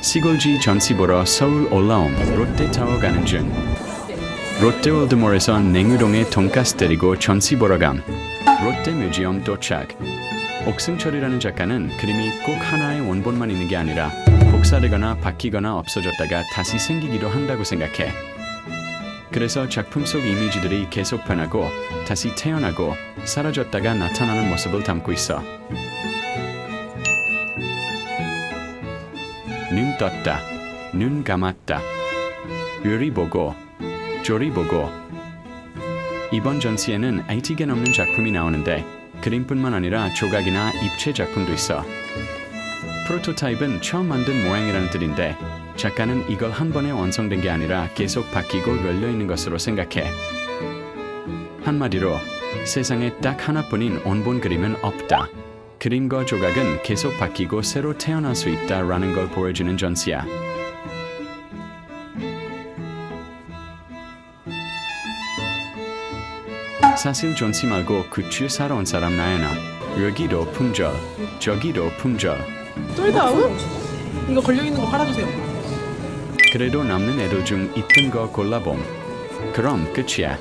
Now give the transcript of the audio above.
시골지 전시 보러 서울 올라옴 롯데타워 가는 중. 롯데월드몰에서 냉우동에 돈가스 때리고 전시 보러 감. 롯데 뮤지엄 도착. 옥승철이라는 작가는 그림이 꼭 하나의 원본만 있는 게 아니라 복사되거나 바뀌거나 없어졌다가 다시 생기기도 한다고 생각해. 그래서 작품 속 이미지들이 계속 변하고 다시 태어나고 사라졌다가 나타나는 모습을 담고 있어 눈 떴다. 눈 감았다. 의리 보고 조리 보고. 이번 전시에는 80개 넘는 작품이 나오는데 그림뿐만 아니라 조각이나 입체 작품도 있어. 프로토타입은 처음 만든 모양이라는 뜻인데 작가는 이걸 한 번에 완성된 게 아니라 계속 바뀌고 열려 있는 것으로 생각해. 한마디로 세상에 딱 하나뿐인 원본 그림은 없다 그림과 조각은 계속 바뀌고 새로 태어날 수 있다라는 걸 보여주는 전시야. 사실 전시 말고 굿즈 사러 온 사람 나야나 여기도 품절 저기도 품절. 쫄다운? 이거 걸려있는 거 팔아주세요. 그래도 남는 애들 중 이쁜 거 골라봄. 그럼 끝이야